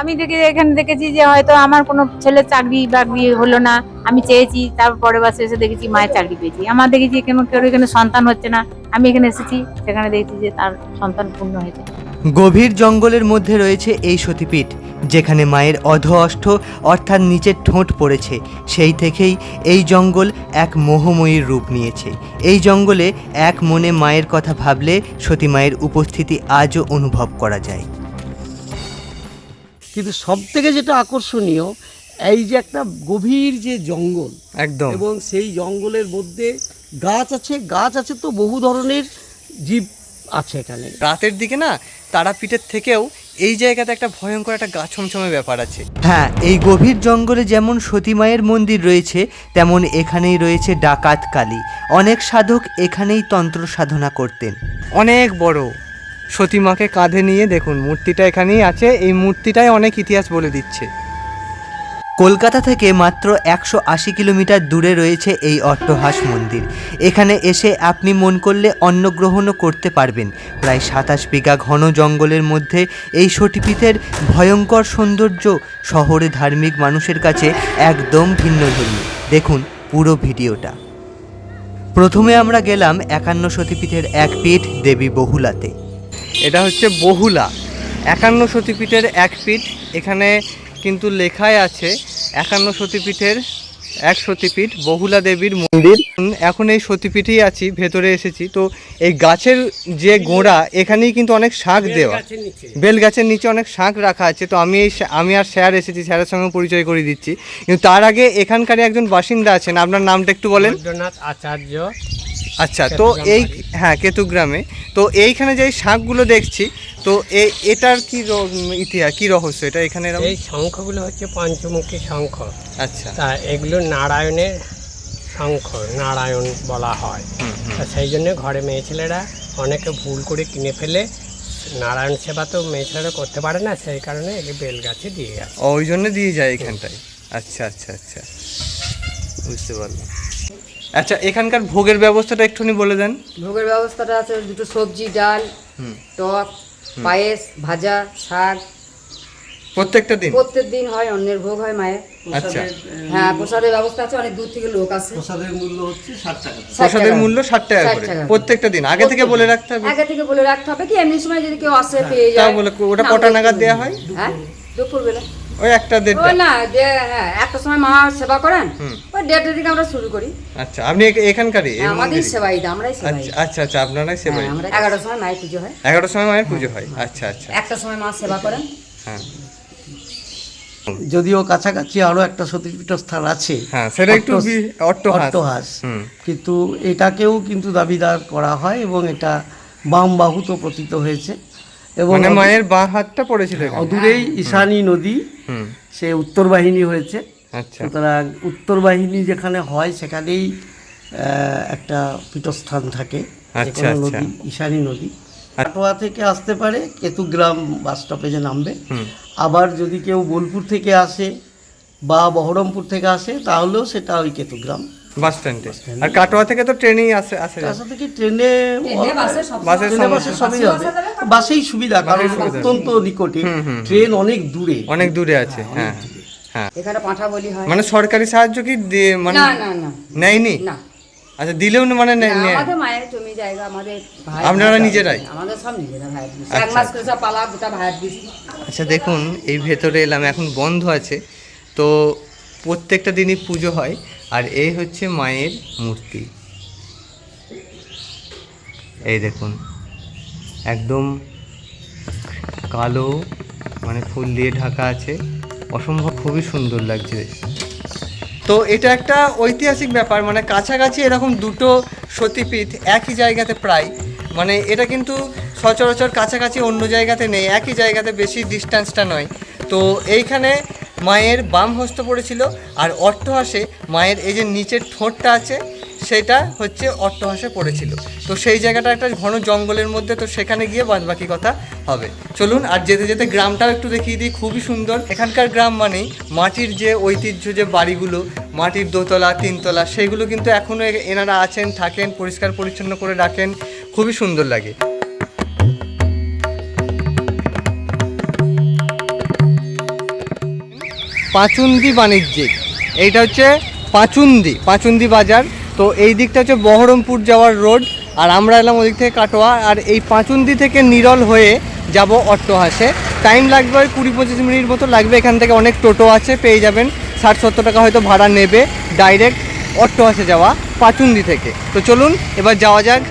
আমি দেখে এখানে দেখেছি যে হয়তো আমার কোনো ছেলে চাকরি বাকরি হলো না, আমি চেয়েছি তারপরে বাসে এসে দেখেছি মায়ের চাকরি পেয়েছি। আমার দেখেছি কেন কেউ এখানে সন্তান হচ্ছে না, আমি এখানে এসেছি, সেখানে দেখেছি যে তার সন্তান পূর্ণ হয়েছে। গভীর জঙ্গলের মধ্যে রয়েছে এই সতীপীঠ, যেখানে মায়ের অধ অষ্ঠ অর্থাৎ নিচের ঠোঁট পড়েছে। সেই থেকেই এই জঙ্গল এক মোহময়ীর রূপ নিয়েছে। এই জঙ্গলে এক মনে মায়ের কথা ভাবলে সতী মায়ের উপস্থিতি আজও অনুভব করা যায়। কিন্তু সব থেকে যেটা আকর্ষণীয় এই যে একটা গভীর যে জঙ্গল একদম। এবং সেই জঙ্গলের মধ্যে গাছ আছে গাছ আছে তো বহু ধরনের জীব আছে এখানে। রাতের দিকে না তারাপীঠের থেকেও এই জায়গাতে একটা ভয়ঙ্কর একটা গা ছমছমে ব্যাপার আছে। হ্যাঁ এই গভীর জঙ্গলে যেমন সতী মায়ের মন্দির রয়েছে তেমন এখানেই রয়েছে ডাকাত কালী। অনেক সাধক এখানেই তন্ত্র সাধনা করতেন। অনেক বড়। সতীমাকে কাঁধে নিয়ে দেখুন, মূর্তিটা এখানেই আছে। এই মূর্তিটাই অনেক ইতিহাস বলে দিচ্ছে। কলকাতা থেকে মাত্র একশো আশি কিলোমিটার দূরে রয়েছে এই অট্টহাস মন্দির। এখানে এসে আপনি মন করলে অন্নগ্রহণও করতে পারবেন। প্রায় সাতাশ বিঘা ঘন জঙ্গলের মধ্যে এই সতীপীঠের ভয়ঙ্কর সৌন্দর্য শহরে ধার্মিক মানুষের কাছে একদম ভিন্ন ভিন্নধর্মী দেখুন পুরো ভিডিওটা। প্রথমে আমরা গেলাম একান্ন সতীপীঠের এক পীঠ দেবী বহুলাতে। এটা হচ্ছে বহুলা। একান্ন সতীপীঠের এক পীঠ এখানে কিন্তু লেখাই আছে একান্ন সতীপীঠের এক সতীপীঠ বহুলা দেবীর মন্দির। এখন এই সতীপীঠেই আছি ভেতরে এসেছি। তো এই গাছের যে গোড়া এখানেই কিন্তু অনেক শাক দেওয়া। বেল গাছের নিচে অনেক শাক রাখা আছে। তো আমি এই আমি আর স্যার এসেছি স্যারের সঙ্গে পরিচয় করে দিচ্ছি। কিন্তু তার আগে এখানকার একজন বাসিন্দা আছেন। আপনার নামটা একটু বলেন। আচার্য। আচ্ছা তো এই হ্যাঁ কেতুগ্রামে তো এইখানে যে এই শাকগুলো দেখছি তো এ- এটার কি ইতিহাস কি রহস্য? এটা এখানে? এই শঙ্খগুলো হচ্ছে পঞ্চমুখী শঙ্খ। আচ্ছা। তা এগুলো নারায়ণের শঙ্খ নারায়ণ বলা হয়। সেই জন্য ঘরে মেয়ে ছেলেরা অনেকে ভুল করে কিনে ফেলে নারায়ণ সেবা তো মেয়ে ছেলেরা করতে পারে না সেই কারণে একে বেল গাছে দিয়ে গেছে ও, ওই জন্য দিয়ে যায় এখানটায়। আচ্ছা আচ্ছা আচ্ছা। বুঝতে পারলাম। আচ্ছা এখানকার ভোগের ব্যবস্থাটা একটুখানি বলে দেন। ভোগের ব্যবস্থাটা আছে দুটো সবজি ডাল হুম। টক পায়েস ভাজা শাক। প্রত্যেকটা দিন? প্রত্যেক দিন হয় অন্যের ভোগ হয় মায়ের। আচ্ছা। হ্যাঁ প্রসাদের ব্যবস্থা আছে অনেক দূর থেকে লোক আসে। প্রসাদের মূল্য হচ্ছে ষাট টাকা প্রসাদের মূল্য ষাট টাকা করে। প্রত্যেকটা দিন? আগে থেকে বলে রাখতে হবে? আগে থেকে বলে রাখতে হবে কি এমনি সময় যদি কেউ আসে পেয়ে তাও যায় বলে ওটা কটা নাগাদ দেওয়া হয়? হ্যাঁ দুপুর বেলা। ওই একটা দেড়টা। না যে হ্যাঁ একটা সময় মা সেবা করেন হুম। ওই দেড়টার দিকে আমরা শুরু করি। আচ্ছা আপনি এখ- এখানকারই? হ্যাঁ, আমাদের? সেবাই আমরাই সেবাই। আচ্ছা আচ্ছা আচ্ছা আপনারাই সেবাই? হ্যাঁ, আমরা এগারোটার সময় মায়ের পুজো হয়। এগারোটার সময় মায়ের পুজো হয়। আচ্ছা আচ্ছা। একটা সময় মা সেবা করেন। হ্যাঁ। যদিও কাছাকাছি আরও একটা সতীপীঠ স্থান আছে হ্যাঁ সেটা একটু অট্ট- অট্টহাস। কিন্তু এটাকেও কিন্তু দাবিদার করা হয় এবং এটা বাম বাহুত প্রতীত হয়েছে। এবং মানে মায়ের বাঁ হাতটা পড়েছিল অদূরেই ঈশানী নদী সে উত্তর বাহিনী হয়েছে। আচ্ছা। সুতরাং উত্তর বাহিনী যেখানে হয় সেখানেই একটা পীঠস্থান থাকে। আচ্ছা, আচ্ছা। নদী ঈশানী নদী। কাটোয়া থেকে আসতে পারে কেতুগ্রাম বাস স্টপেজে নামবে। আবার যদি কেউ বোলপুর থেকে আসে বা বহরমপুর থেকে আসে তাহলেও সেটা ওই কেতুগ্রাম। বাস স্ট্যান্ডে। আর কাটোয়া থেকে তো ট্রেনেই আসে আসে। তার সাথে ট্রেনে বাসে বাসে সবই হবে। বাসেই সুবিধা কারণ অত্যন্ত নিকটে। ট্রেন অনেক দূরে। অনেক দূরে আছে হ্যাঁ। হ্যাঁ। এখানে পাঁঠা বলি হয়। মানে সরকারি সাহায্য কি মানে না না না। নেয়নি? না। আচ্ছা দিলেও না মানে নেয়- নেয়? আমাদের মায়ের জমি জায়গা আমাদের ভাই আপনারা নিজেরাই? আমাদের সব নিজেরা ভাই এক আচ্ছা। মাস করে সব পালা গোটা দিছি আচ্ছা দেখুন এই ভেতরে এলাম এখন বন্ধ আছে। তো প্রত্যেকটা দিনই পুজো হয়, আর এই হচ্ছে মায়ের মূর্তি। এই দেখুন, একদম কালো মানে ফুল দিয়ে ঢাকা আছে। অসম্ভব খুবই সুন্দর লাগছে তো এটা একটা ঐতিহাসিক ব্যাপার মানে কাছাকাছি এরকম দুটো সতীপীঠ একই জায়গাতে প্রায় মানে এটা কিন্তু সচরাচর কাছাকাছি অন্য জায়গাতে নেই, একই জায়গাতে বেশি ডিস্টেন্সটা নয়। তো এইখানে মায়ের বাম হস্ত পড়েছিল আর অট্টহাসে মায়ের এই যে নিচের ঠোঁটটা আছে, সেটা হচ্ছে অট্টহাসে পড়েছিল। তো সেই জায়গাটা একটা ঘন জঙ্গলের মধ্যে, তো সেখানে গিয়ে বাদ বাকি কথা হবে। চলুন আর যেতে যেতে গ্রামটাও একটু দেখিয়ে দিই, খুবই সুন্দর। এখানকার গ্রাম মানেই মাটির যে ঐতিহ্য, যে বাড়িগুলো, মাটির দোতলা, তিনতলা, সেগুলো কিন্তু এখনও এনারা আছেন, থাকেন, পরিষ্কার পরিচ্ছন্ন করে রাখেন, খুবই সুন্দর লাগে। পাঁচুন্দি বাণিজ্যিক। এইটা হচ্ছে পাঁচুন্দি পাঁচুন্দি বাজার। তো এই দিকটা হচ্ছে বহরমপুর যাওয়ার রোড। আর আমরা এলাম ওদিক থেকে কাটোয়া। আর এই পাঁচুন্দি থেকে নিরল হয়ে যাব অট্টহাসে। টাইম লাগবে ওই কুড়ি পঁচিশ মিনিট মতো লাগবে। এখান থেকে অনেক টোটো আছে, পেয়ে যাবেন। ষাট সত্তর টাকা হয়তো ভাড়া নেবে। ডাইরেক্ট অট্টহাসে যাওয়া পাচুন্দি থেকে। তো চলুন, এবার যাওয়া যাক।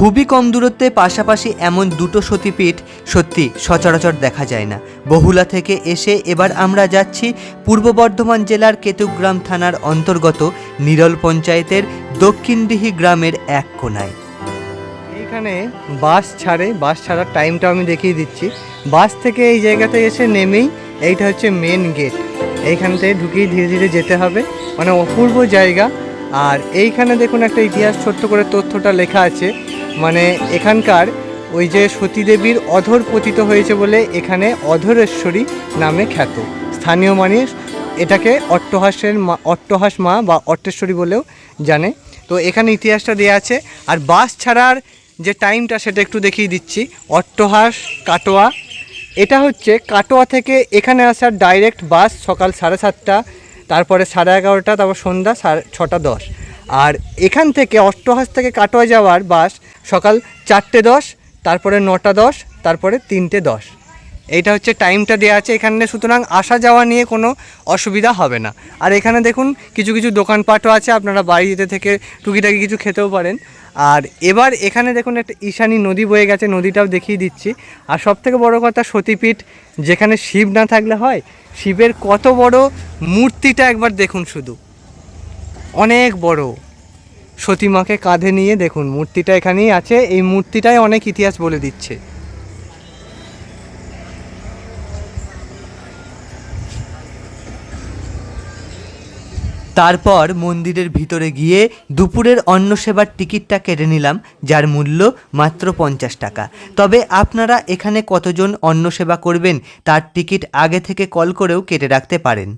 খুবই কম দূরত্বে পাশাপাশি এমন দুটো সতীপীঠ সত্যি সচরাচর দেখা যায় না। বহুলা থেকে এসে এবার আমরা যাচ্ছি পূর্ব বর্ধমান জেলার কেতুগ্রাম থানার অন্তর্গত নিরল পঞ্চায়েতের দক্ষিণডিহি গ্রামের এক কোনায়। এইখানে বাস ছাড়ে, বাস ছাড়ার টাইমটা আমি দেখিয়ে দিচ্ছি। বাস থেকে এই জায়গাতে এসে নেমেই এইটা হচ্ছে মেন গেট এইখান থেকে ঢুকিয়ে ধীরে ধীরে যেতে হবে। মানে অপূর্ব জায়গা। আর এইখানে দেখুন একটা ইতিহাস ছোট্ট করে তথ্যটা লেখা আছে। মানে এখানকার ওই যে সতীদেবীর অধর পতিত হয়েছে বলে এখানে অধরেশ্বরী নামে খ্যাত। স্থানীয় মানুষ এটাকে অট্টহাসের মা, অট্টহাস মা বা অট্টেশ্বরী বলেও জানে। তো এখানে ইতিহাসটা দেওয়া আছে। আর বাস ছাড়ার যে টাইমটা সেটা একটু দেখিয়ে দিচ্ছি। অট্টহাস, কাটোয়া, এটা হচ্ছে কাটোয়া থেকে এখানে আসার ডাইরেক্ট বাস সকাল সাড়ে সাতটা, তারপরে সাড়ে এগারোটা, তারপর সন্ধ্যা সাড়ে ছটা দশ। আর এখান থেকে অষ্টহাস থেকে কাটোয়া যাওয়ার বাস সকাল চারটে দশ, তারপরে নটা দশ, তারপরে তিনটে দশ। এইটা হচ্ছে টাইমটা দেওয়া আছে এখানে, সুতরাং আসা যাওয়া নিয়ে কোনো অসুবিধা হবে না। আর এখানে দেখুন কিছু কিছু দোকানপাটও আছে, আপনারা বাড়িতে থেকে টুকিটাকি কিছু খেতেও পারেন। আর এবার এখানে দেখুন একটা ঈশানী নদী বয়ে গেছে, নদীটাও দেখিয়ে দিচ্ছি। আর সব থেকে বড় কথা, সতীপীঠ যেখানে শিব না থাকলে হয়, শিবের কত বড় মূর্তিটা একবার দেখুন শুধু। অনেক বড়। সতীমাকে কাঁধে নিয়ে দেখুন, মূর্তিটা এখানেই আছে। এই মূর্তিটাই অনেক ইতিহাস বলে দিচ্ছে। তারপর মন্দিরের ভিতরে গিয়ে দুপুরের অন্ন সেবার টিকিটটা কেটে নিলাম, যার মূল্য মাত্র পঞ্চাশ টাকা। তবে আপনারা এখানে কতজন অন্ন সেবা করবেন, তার টিকিট আগে থেকে কল করেও কেটে রাখতে পারেন।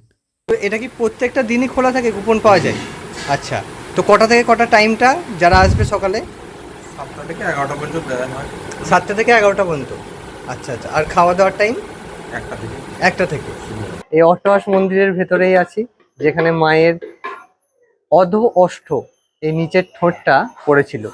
এটা কি প্রত্যেকটা দিনই খোলা থাকে, কুপন পাওয়া যায়? আচ্ছা তো কটা থেকে কটা টাইমটা যারা আসবে সকালে? সাতটা থেকে এগারোটা পর্যন্ত দেওয়া হয়। সাতটা থেকে এগারোটা পর্যন্ত। আচ্ছা আচ্ছা আর খাওয়া দাওয়ার টাইম একটা থেকে। একটা থেকে। এই অষ্টমাস মন্দিরের ভেতরেই আছি যেখানে মায়ের অধ অষ্ট এই নিচের ঠোঁটটা পড়েছিল।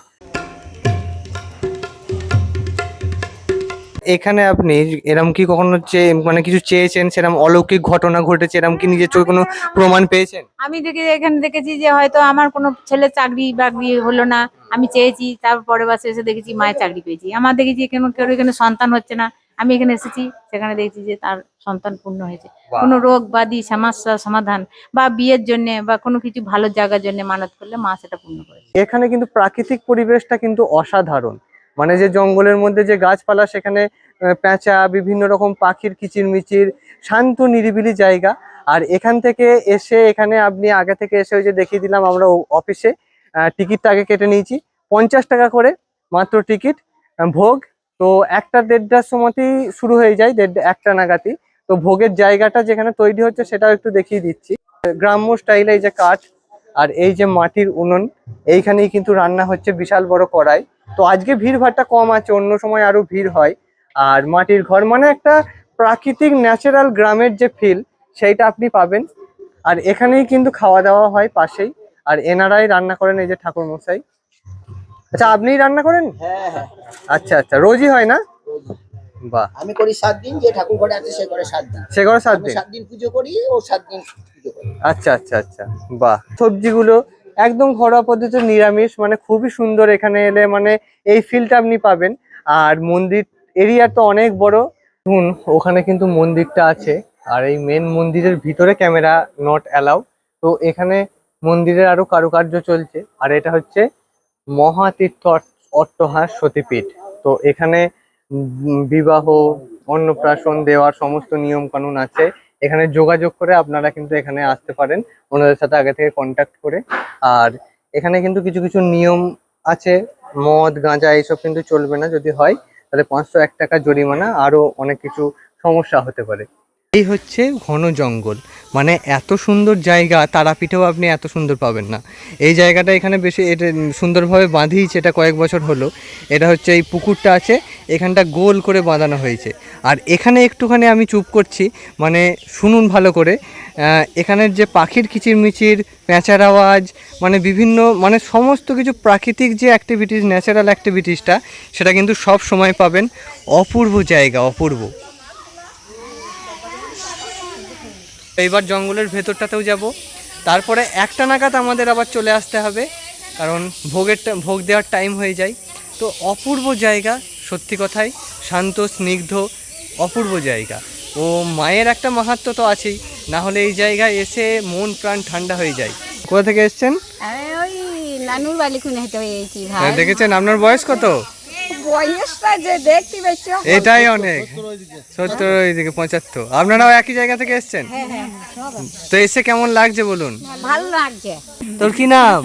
এখানে আপনি এরম কি কখনো চেয়ে মানে কিছু চেয়েছেন? সেরকম অলৌকিক ঘটনা ঘটেছে এরম কি নিজের চোখে কোনো প্রমাণ পেয়েছেন? আমি দেখি এখানে দেখেছি যে হয়তো আমার কোনো ছেলে চাকরি বাকরি হলো না আমি চেয়েছি তারপর বছর এসে দেখেছি মায়ের চাকরি পেয়েছি। আমার দেখেছি কেন কেউ এখানে সন্তান হচ্ছে না আমি এখানে এসেছি সেখানে দেখেছি যে তার সন্তান পূর্ণ হয়েছে। কোনো রোগ বাদী সমস্যা সমাধান বা বিয়ের জন্য বা কোনো কিছু ভালো জায়গার জন্য মানত করলে মা সেটা পূর্ণ করে এখানে কিন্তু প্রাকৃতিক পরিবেশটা কিন্তু অসাধারণ। মানে যে জঙ্গলের মধ্যে যে গাছপালা, সেখানে পেঁচা বিভিন্ন রকম পাখির কিচিরমিচির, শান্ত, নিরিবিলি জায়গা। আর এখান থেকে এসে, এখানে আপনি আগে থেকে এসে ওই যে দেখিয়ে দিলাম আমরা অফিসে টিকিটটা আগে কেটে নিয়েছি। পঞ্চাশ টাকা করে মাত্র টিকিট ভোগ। তো একটা দেড়টার সময়তেই শুরু হয়ে যায়, দেড়, একটা নাগাতি তো ভোগের জায়গাটা যেখানে তৈরি হচ্ছে, সেটাও একটু দেখিয়ে দিচ্ছি। গ্রাম্য স্টাইলে এই যে কাঠ আর এই যে মাটির উনুন এইখানেই কিন্তু রান্না হচ্ছে বিশাল বড় কড়াই। তো আজকে ভিড় ভাড়টা কম আছে অন্য সময় আরও ভিড় হয়। আর মাটির ঘর মানে একটা প্রাকৃতিক ন্যাচারাল গ্রামের যে ফিল সেইটা আপনি পাবেন। আর এখানেই কিন্তু খাওয়া দাওয়া হয় পাশেই। আর এনারাই রান্না করেন এই যে ঠাকুর মশাই আচ্ছা আপনিই রান্না করেন? হ্যাঁ হ্যাঁ। আচ্ছা আচ্ছা রোজই হয় না? বাহ। আমি করি সাত দিন যে ঠাকুর ঘরে আছে সে করে সাত দিন। সে করে সাত দিন? সাত দিন পুজো করি ও সাত দিন পুজো করি। আচ্ছা আচ্ছা আচ্ছা। বাহ। সবজিগুলো একদম ঘরোয়া পদ্ধতিতে নিরামিষ মানে খুবই সুন্দর এখানে এলে মানে এই ফিলটা আপনি পাবেন। আর মন্দির এরিয়া তো অনেক বড়। শুন ওখানে কিন্তু মন্দিরটা আছে। আর এই মেন মন্দিরের ভিতরে ক্যামেরা নট অ্যালাউ তো এখানে মন্দিরের আরও কারুকার্য চলছে। আর এটা হচ্ছে মহাতীর্থ অট্টহাস সতীপীঠ। তো এখানে বিবাহ, অন্নপ্রাশন দেওয়ার সমস্ত নিয়ম কানুন আছে। এখানে যোগাযোগ করে আপনারা কিন্তু এখানে আসতে পারেন, ওনাদের সাথে আগে থেকে কন্ট্যাক্ট করে। আর এখানে কিন্তু কিছু কিছু নিয়ম আছে, মদ, গাঁজা এইসব কিন্তু চলবে না যদি হয়। তাহলে পাঁচশো এক টাকা জরিমানা আরও অনেক কিছু সমস্যা হতে পারে। এই হচ্ছে ঘন জঙ্গল। মানে এত সুন্দর জায়গা, তারাপীঠেও আপনি এত সুন্দর পাবেন না। এই জায়গাটা এখানে বেশি এটা সুন্দরভাবে বাঁধিয়েছে, এটা কয়েক বছর হলো। এটা হচ্ছে এই পুকুরটা আছে, এখানটা গোল করে বাঁধানো হয়েছে। আর এখানে একটুখানি আমি চুপ করছি মানে শুনুন ভালো করে। এখানের যে পাখির কিচিরমিচির, প্যাঁচার আওয়াজ মানে বিভিন্ন মানে সমস্ত কিছু প্রাকৃতিক যে অ্যাক্টিভিটিস ন্যাচারাল অ্যাক্টিভিটিসটা সেটা কিন্তু সব সময় পাবেন। অপূর্ব জায়গা, অপূর্ব। এইবার জঙ্গলের ভেতরটাতেও যাব। তারপরে একটা নাগাদ আমাদের আবার চলে আসতে হবে কারণ ভোগের টা- ভোগ দেওয়ার টাইম হয়ে যায়। তো অপূর্ব জায়গা সত্যি কথাই শান্ত স্নিগ্ধ অপূর্ব জায়গা। ও মায়ের একটা মাহাত্ম তো আছেই না হলে এই জায়গায় এসে মন প্রাণ ঠান্ডা হয়ে যায়। কোথা থেকে এসছেন? ভাই। দেখেছেন আপনার বয়স কত? বয়সটা যে দেখতে পেয়েছ এটাই অনেক। সত্তর ওইদিকে পঁচাত্তর। আপনারাও একই জায়গা থেকে এসছেন? তো এসে কেমন লাগছে বলুন? ভালো লাগছে। তোর কি নাম?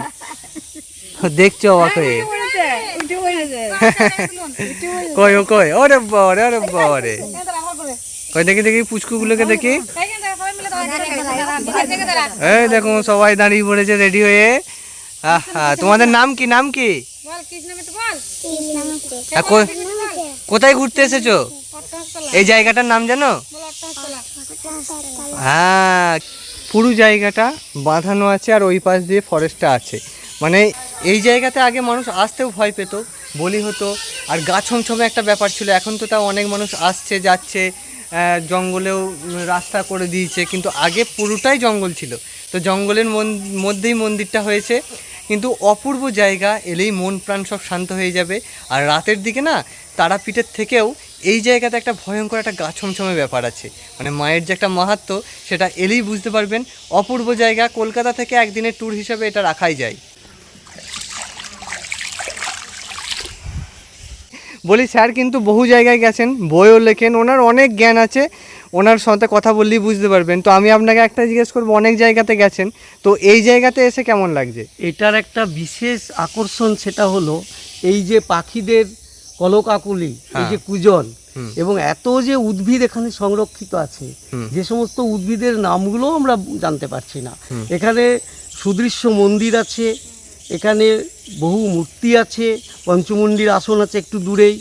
দেখছ অবাক হয়ে। কই ও কই? ওরে বাবারে ওরে বাবারে। কই দেখি দেখি পুচকুগুলোকে দেখি। এই দেখুন সবাই দাঁড়িয়ে পড়েছে রেডি হয়ে। আহা তোমাদের নাম কি? নাম হ্যাঁ, কো- কোথায় ঘুরতে এসেছ? এই জায়গাটার নাম জানো? হ্যাঁ পুরো জায়গাটা বাঁধানো আছে আর ওই পাশ দিয়ে ফরেস্টটা আছে। মানে এই জায়গাতে আগে মানুষ আসতেও ভয় পেত বলি হতো। আর গা ছমছমে একটা ব্যাপার ছিল এখন তো তাও অনেক মানুষ আসছে যাচ্ছে জঙ্গলেও রাস্তা করে দিয়েছে। কিন্তু আগে পুরোটাই জঙ্গল ছিল। তো জঙ্গলের মন- মধ্যেই মন্দিরটা হয়েছে। কিন্তু অপূর্ব জায়গা এলেই মন প্রাণ সব শান্ত হয়ে যাবে। আর রাতের দিকে না, তারাপীঠের থেকেও এই জায়গাতে একটা ভয়ঙ্কর একটা গা ছমছমে ব্যাপার আছে। মানে মায়ের যে একটা মাহাত্ম, সেটা এলেই বুঝতে পারবেন, অপূর্ব জায়গা কলকাতা থেকে একদিনের ট্যুর হিসাবে এটা রাখাই যায়। বলি, স্যার কিন্তু বহু জায়গায় গেছেন, বইও লেখেন, ওনার অনেক জ্ঞান আছে। ওনার সাথে কথা বললেই বুঝতে পারবেন। তো আমি আপনাকে একটা জিজ্ঞেস করব অনেক জায়গাতে গেছেন তো এই জায়গাতে এসে কেমন লাগছে? এটার একটা বিশেষ আকর্ষণ সেটা হলো এই যে পাখিদের কলকাকুলি এই যে কুজন এবং এত যে উদ্ভিদ এখানে সংরক্ষিত আছে যে সমস্ত উদ্ভিদের নামগুলো আমরা জানতে পারছি না। এখানে সুদৃশ্য মন্দির আছে এখানে বহু মূর্তি আছে পঞ্চমন্দির আসন আছে একটু দূরেই।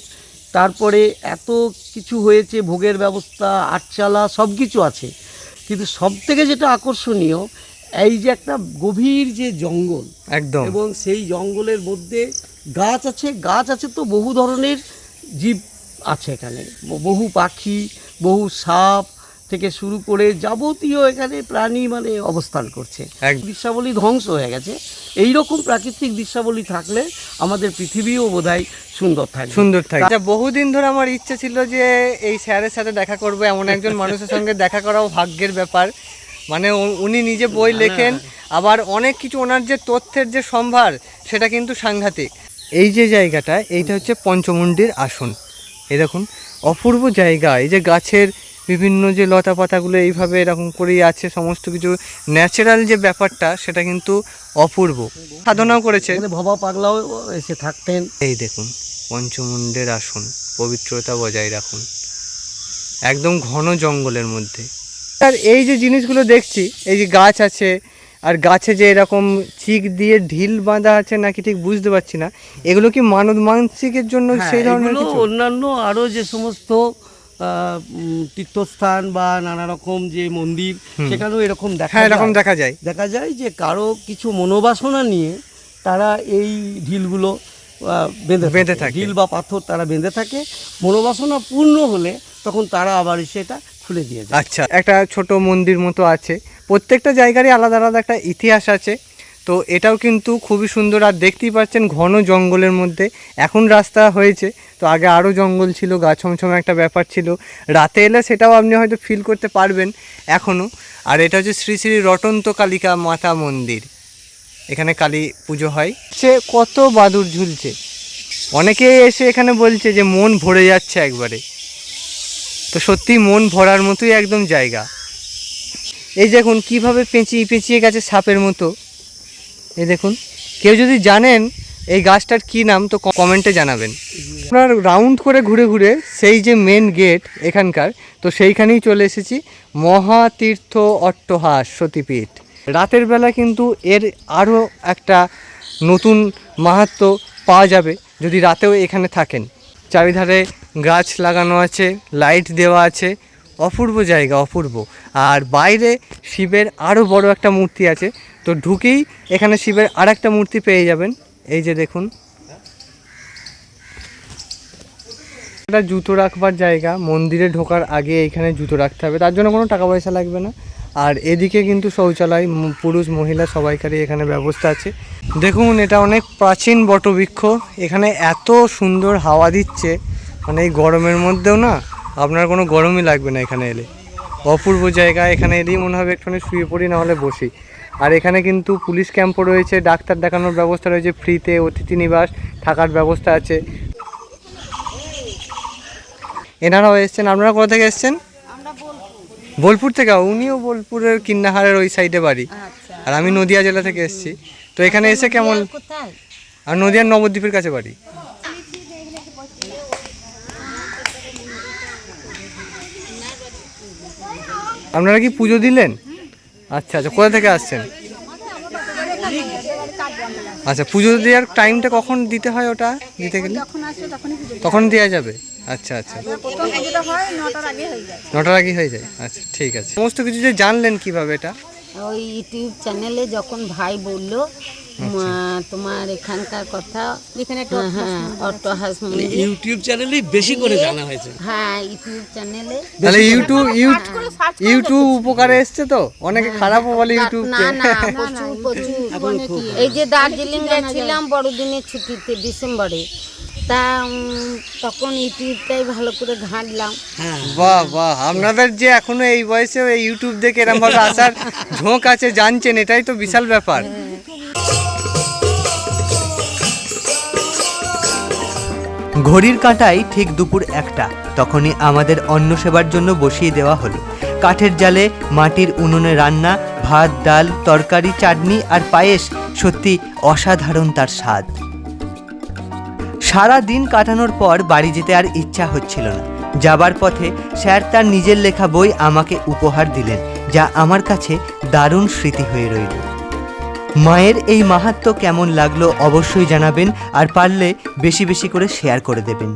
তারপরে এত কিছু হয়েছে ভোগের ব্যবস্থা আটচালা সব কিছু আছে। কিন্তু সব থেকে যেটা আকর্ষণীয় এই যে একটা গভীর যে জঙ্গল একদম। এবং সেই জঙ্গলের মধ্যে গাছ আছে গাছ আছে তো বহু ধরনের জীব আছে এখানে। বহু পাখি বহু সাপ থেকে শুরু করে যাবতীয় এখানে প্রাণী মানে অবস্থান করছে। দৃশ্যাবলী ধ্বংস হয়ে গেছে। এই রকম প্রাকৃতিক দৃশ্যাবলী থাকলে আমাদের পৃথিবীও বোধহয় সুন্দর থাকে সুন্দর থাকে আচ্ছা বহুদিন ধরে আমার ইচ্ছে ছিল যে এই স্যারের সাথে দেখা করব এমন একজন মানুষের সঙ্গে দেখা করাও ভাগ্যের ব্যাপার। মানে উনি নিজে বই লেখেন আবার অনেক কিছু ওনার যে তথ্যের যে সম্ভার সেটা কিন্তু সাংঘাতিক। এই যে জায়গাটা এইটা হচ্ছে পঞ্চমুণ্ডির আসন। এই দেখুন অপূর্ব জায়গা এই যে গাছের বিভিন্ন যে লতা পাতাগুলো এইভাবে এরকম করেই আছে সমস্ত কিছু ন্যাচারাল যে ব্যাপারটা সেটা কিন্তু অপূর্ব। সাধনাও করেছে। ভবা পাগলাও এসে থাকতেন। এই দেখুন পঞ্চমুণ্ডের আসন পবিত্রতা বজায় রাখুন। একদম ঘন জঙ্গলের মধ্যে। আর এই যে জিনিসগুলো দেখছি এই যে গাছ আছে আর গাছে যে এরকম চিক দিয়ে ঢিল বাঁধা আছে নাকি ঠিক বুঝতে পারছি না। এগুলো কি মানব মানসিকের জন্য হ্যাঁ, সেই ধরনের অন্যান্য আরও যে সমস্ত তীর্থস্থান বা নানা রকম যে মন্দির সেখানেও এরকম দেখা হ্যাঁ এরকম দেখা যায়। দেখা যায় যে কারও কিছু মনোবাসনা নিয়ে তারা এই ঢিলগুলো বেঁধে বেঁধে থাকে। ঢিল বা পাথর তারা বেঁধে থাকে। মনোবাসনা পূর্ণ হলে তখন তারা আবার সেটা খুলে দিয়ে যায়। আচ্ছা একটা ছোট মন্দির মতো আছে। প্রত্যেকটা জায়গারই আলাদা আলাদা একটা ইতিহাস আছে। তো এটাও কিন্তু খুবই সুন্দর। আর দেখতেই পাচ্ছেন ঘন জঙ্গলের মধ্যে। এখন রাস্তা হয়েছে, তো আগে আরও জঙ্গল ছিল গা ছমছম একটা ব্যাপার ছিল। রাতে এলে সেটাও আপনি হয়তো ফিল করতে পারবেন এখনও আর এটা হচ্ছে শ্রী শ্রী রটন্ত কালিকা মাতা মন্দির। এখানে কালী পুজো হয়। সে কত বাদুর ঝুলছে। অনেকে এসে এখানে বলছে যে মন ভরে যাচ্ছে একবারে। তো সত্যি মন ভরার মতোই একদম জায়গা। এই দেখুন, কীভাবে পেঁচিয়ে পেঁচিয়ে গেছে সাপের মতো। এই দেখুন, কেউ যদি জানেন এই গাছটার কি নাম, তো কমেন্টে জানাবেন। আপনার রাউন্ড করে ঘুরে ঘুরে সেই যে মেন গেট এখানকার, তো সেইখানেই চলে এসেছি, মহাতীর্থ অট্টহাস সতীপীঠ রাতের বেলা কিন্তু এর আরও একটা নতুন মাহাত্ম্য পাওয়া যাবে, যদি রাতেও এখানে থাকেন। চারিধারে গাছ লাগানো আছে লাইট দেওয়া আছে, অপূর্ব জায়গা, অপূর্ব। আর বাইরে শিবের আরও বড় একটা মূর্তি আছে তো ঢুকেই এখানে শিবের আর একটা মূর্তি পেয়ে যাবেন। এই যে দেখুন। এটা জুতো রাখবার জায়গা, মন্দিরে ঢোকার আগে এইখানে জুতো রাখতে হবে, তার জন্য কোনো টাকা পয়সা লাগবে না। আর এদিকে কিন্তু শৌচালয় পুরুষ, মহিলা সবাইকারই এখানে ব্যবস্থা আছে। দেখুন, এটা অনেক প্রাচীন বটবৃক্ষ। এখানে এত সুন্দর হাওয়া দিচ্ছে। মানে এই গরমের মধ্যেও না, আপনার কোনো গরমই লাগবে না এখানে এলে। অপূর্ব জায়গা, এখানে এলেই মনে হবে একটুখানি শুয়ে পড়ি, না হলে বসি। আর এখানে কিন্তু পুলিশ ক্যাম্পও রয়েছে ডাক্তার দেখানোর ব্যবস্থা রয়েছে ফ্রিতে অতিথি নিবাস থাকার ব্যবস্থা আছে। এনারাও এসছেন আপনারা কোথা থেকে এসছেন? বোলপুর। থেকে উনিও বোলপুরের কিন্নাহারের ওই সাইডে বাড়ি। আর আমি নদিয়া জেলা থেকে এসেছি। তো এখানে এসে কেমন? আর নদিয়ার নবদ্বীপের কাছে বাড়ি। আপনারা কি পুজো দিলেন? আচ্ছা আচ্ছা কোথা থেকে আসছেন? আচ্ছা পুজো দেওয়ার টাইমটা কখন দিতে হয় ওটা? দিতে গেলে? তখন দেওয়া যাবে? আচ্ছা আচ্ছা। নটার আগে হয়ে যায়। আচ্ছা ঠিক আছে। সমস্ত কিছু যে জানলেন কীভাবে এটা? ওই ইউটিউব চ্যানেলে যখন ভাই বলল তোমার এখানকার কথা। এখানে হ্যাঁ ইউটিউব চ্যানেলেই বেশি করে জানা হয়েছে। হ্যাঁ ইউটিউব চ্যানেলে তাহলে ইউটিউব ইউটিউব ইউটিউব উপকারে এসছে তো? অনেকে খারাপও বলে ইউটিউব না না প্রচুর প্রচুর। এই যে দার্জিলিং গেছিলাম বড়দিনের ছুটিতে ডিসেম্বরে। তা তখন ইউটিউবটাই ভালো করে ঘাঁটলাম। বাহ বাহ আপনাদের যে এখনও এই বয়সে ইউটিউব দেখে এরকম ভাবে আসার ঝোঁক আছে জানছেন এটাই তো বিশাল ব্যাপার। ঘড়ির কাঁটায় ঠিক দুপুর একটা। তখনই আমাদের অন্ন সেবার জন্য বসিয়ে দেওয়া হলো। কাঠের জালে মাটির উনুনে রান্না, ভাত, ডাল, তরকারি, চাটনি আর পায়েস সত্যি অসাধারণ তার স্বাদ। সারা দিন কাটানোর পর বাড়ি যেতে আর ইচ্ছা হচ্ছিল না। যাবার পথে স্যার তার নিজের লেখা বই আমাকে উপহার দিলেন, যা আমার কাছে দারুণ স্মৃতি হয়ে রইল। মায়ের এই মাহাত্ম কেমন লাগল অবশ্যই জানাবেন আর পারলে বেশি বেশি করে শেয়ার করে দেবেন।